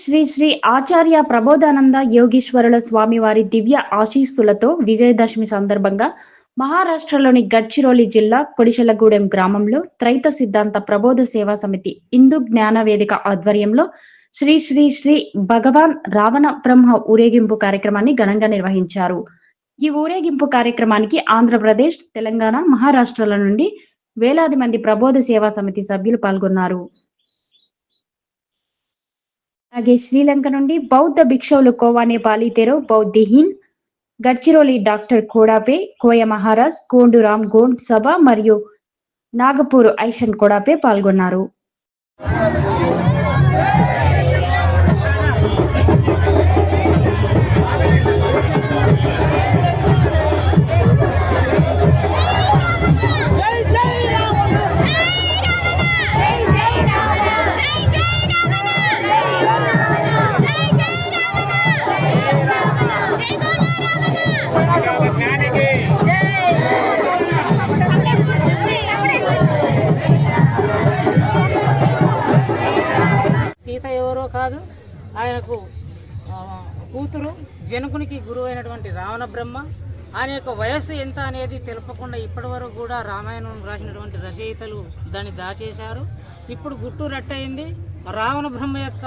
శ్రీ శ్రీ ఆచార్య ప్రబోధానంద యోగీశ్వరుల స్వామివారి దివ్య ఆశీస్సులతో విజయదశమి సందర్భంగా మహారాష్ట్రలోని గడ్చిరోలి జిల్లా కొడిశలగూడెం గ్రామంలో త్రైత సిద్ధాంత ప్రబోధ సేవా సమితి హిందూ జ్ఞాన వేదిక ఆధ్వర్యంలో శ్రీ శ్రీ శ్రీ భగవాన్ రావణ బ్రహ్మ ఊరేగింపు కార్యక్రమాన్ని ఘనంగా నిర్వహించారు. ఈ ఊరేగింపు కార్యక్రమానికి ఆంధ్రప్రదేశ్ తెలంగాణ మహారాష్ట్రల నుండి వేలాది మంది ప్రబోధ సేవా సమితి సభ్యులు పాల్గొన్నారు. అలాగే శ్రీలంక నుండి బౌద్ధ భిక్షువులు కోవానే పాలితెరో బౌద్ధిహీన్ గడ్చిరోలి డాక్టర్ కోడాపే కోయ మహారాజ్ గోండు రామ్ గోండ్ సభ మరియు నాగపూర్ ఐషన్ కోడాపే పాల్గొన్నారు. ఎవరో కాదు ఆయనకు కూతురు జనకునికి గురువు అయినటువంటి రావణ బ్రహ్మ ఆయన యొక్క వయస్సు ఎంత అనేది తెలపకుండా ఇప్పటి వరకు కూడా రామాయణం రాసినటువంటి రచయితలు దాన్ని దాచేశారు. ఇప్పుడు గుట్టు రట్టయింది. రావణ బ్రహ్మ యొక్క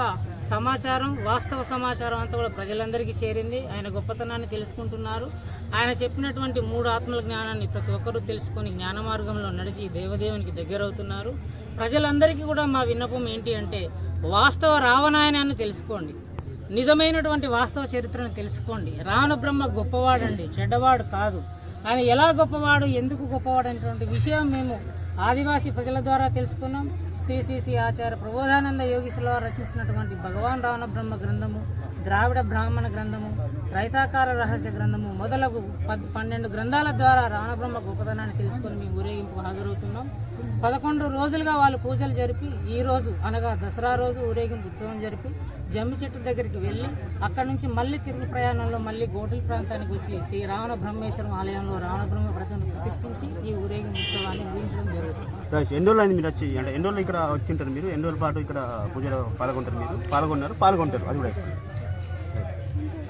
సమాచారం వాస్తవ సమాచారం అంతా కూడా ప్రజలందరికీ చేరింది. ఆయన గొప్పతనాన్ని తెలుసుకుంటున్నారు. ఆయన చెప్పినటువంటి మూడు ఆత్మల జ్ఞానాన్ని ప్రతి ఒక్కరూ తెలుసుకొని జ్ఞాన మార్గంలో నడిచి దేవదేవునికి దగ్గరవుతున్నారు. ప్రజలందరికీ కూడా మా విన్నపం ఏంటి అంటే వాస్తవ రావణాయనాన్ని తెలుసుకోండి. నిజమైనటువంటి వాస్తవ చరిత్రను తెలుసుకోండి. రావణ బ్రహ్మ గొప్పవాడండి చెడ్డవాడు కాదు. ఆయన ఎలా గొప్పవాడు ఎందుకు గొప్పవాడు అనేటువంటి విషయం మేము ఆదివాసీ ప్రజల ద్వారా తెలుసుకున్నాం. శ్రీ శ్రీ శ్రీ ఆచార్య ప్రబోధానంద యోగీశ్వర వారు రచించినటువంటి భగవాన్ రావణ బ్రహ్మ గ్రంథము ద్రావిడ బ్రాహ్మణ గ్రంథము రైతాకార రహస్య గ్రంథము మొదలగు పద్ పన్నెండు గ్రంథాల ద్వారా రావణబ్రహ్మ గొప్పతనాన్ని తెలుసుకొని మేము ఊరేగింపుకు హాజరవుతున్నాం. పదకొండు రోజులుగా వాళ్ళు పూజలు జరిపి ఈ రోజు అనగా దసరా రోజు ఊరేగింపు ఉత్సవం జరిపి జమ్మి చెట్టు దగ్గరికి వెళ్ళి అక్కడ నుంచి మళ్ళీ తిరుగు ప్రయాణంలో మళ్ళీ గోటల ప్రాంతానికి వచ్చి శ్రీ రావణ బ్రహ్మేశ్వరం ఆలయంలో రావణ బ్రహ్మ ప్రతిని ప్రతిష్ఠించి ఈ ఊరేగింపు ఉత్సవాన్ని ఎన్ని రోజులు అయింది మీరు వచ్చి? అంటే ఎన్ని రోజులు ఇక్కడ వచ్చి ఉంటారు మీరు? ఎన్ని రోజుల పాటు ఇక్కడ పూజలో పాల్గొంటారు మీరు? పాల్గొన్నారు పాల్గొంటారు. అది కూడా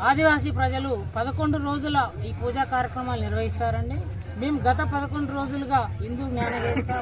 ఆదివాసీ ప్రజలు పదకొండు రోజుల ఈ పూజా కార్యక్రమాలు నిర్వహిస్తారండి. మేము గత పదకొండు రోజులుగా హిందూ జ్ఞానవేదిక